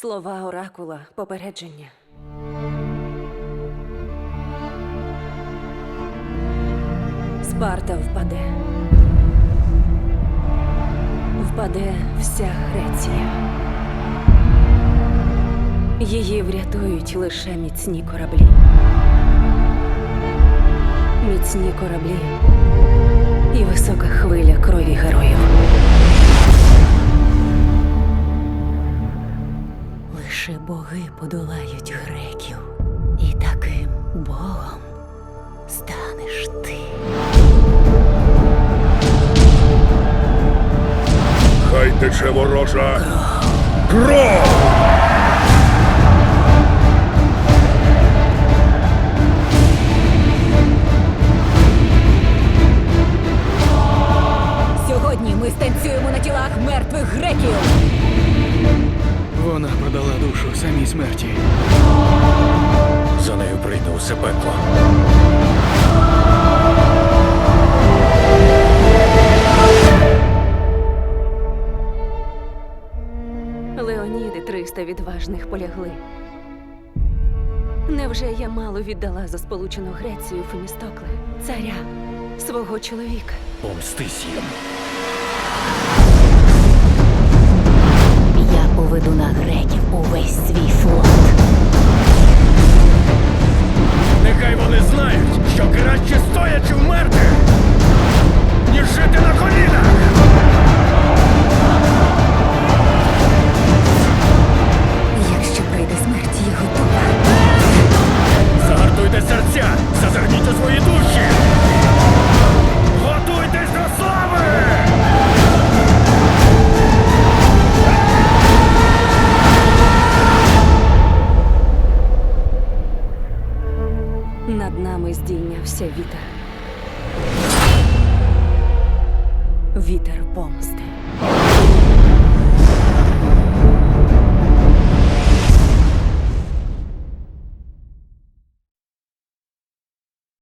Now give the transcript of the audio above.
Слова оракула попередження. Спарта впаде. Впаде вся Греція. Її врятують лише міцні кораблі. Міцні кораблі і висока хвиля крові героїв. Лише боги подолають греків, і таким богом станеш ти. Хай тече ворожа кров! Сьогодні ми станцюємо на тілах мертвих греків. Вона продала душу самій смерті. За нею прийде усе пекло. Леоніди 300 відважних полягли. Невже я мало віддала за сполучену Грецію Фемістокле, царя, свого чоловіка? Помстись їм. Над нами здійнявся вітер. Вітер помсти.